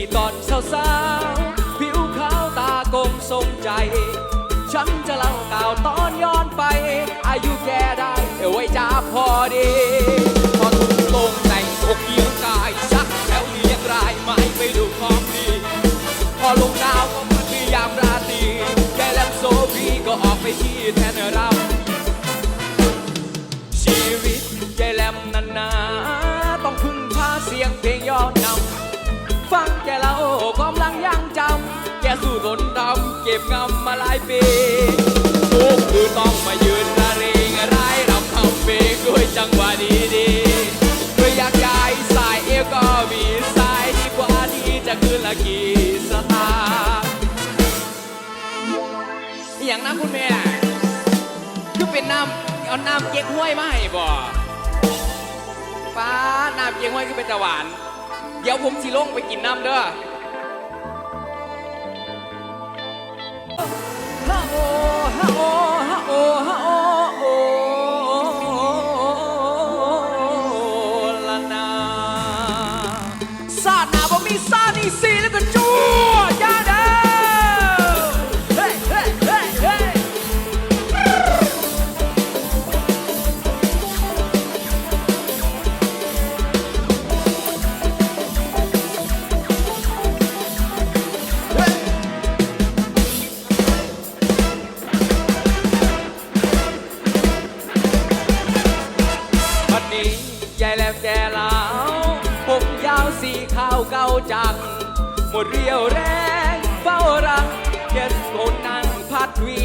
ที่ตอนสาวๆผิวขาวตากลมทรงใจ ฉันจะเล่าก่าวตอนย้อนไป อายุแกได้ไว้จ้าพอดี บงำมาหลายปีทุกคือต้องมายืนระเรงร้ายรำทำเพลงด้วยจังหวะดีๆเพื่ออยากย้ายสายเอวก็มีสายดีกว่านี้จะคืนละกี่สตาอย่างนั้นคุณแม่คือเป็นน้ำเอาน้ำเก๊กห้วยมาให้บ่ป้าน้ำเก๊กห้วยคือเป็นตะหวานเดี๋ยวผมสิลงไปกินน้ำเด้อ ฮะโอฮะโอฮะโอฮะโอโอละนาซาหนาบ่มีซานี่สีแล้วก็ จัง หมดเรียวแรงเฝ้ารังเกโกนนั่งพัดวี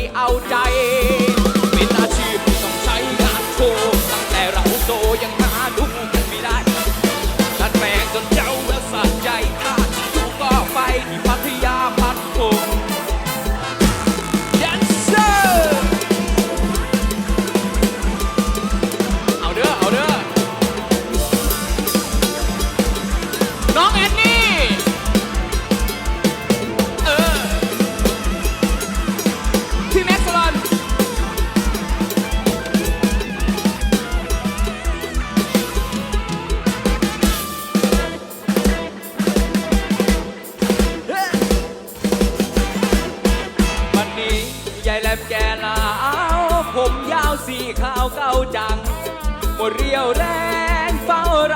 นาวผมยาวสีขาวเก่าจังหมดเรียวแรงเฝ้าร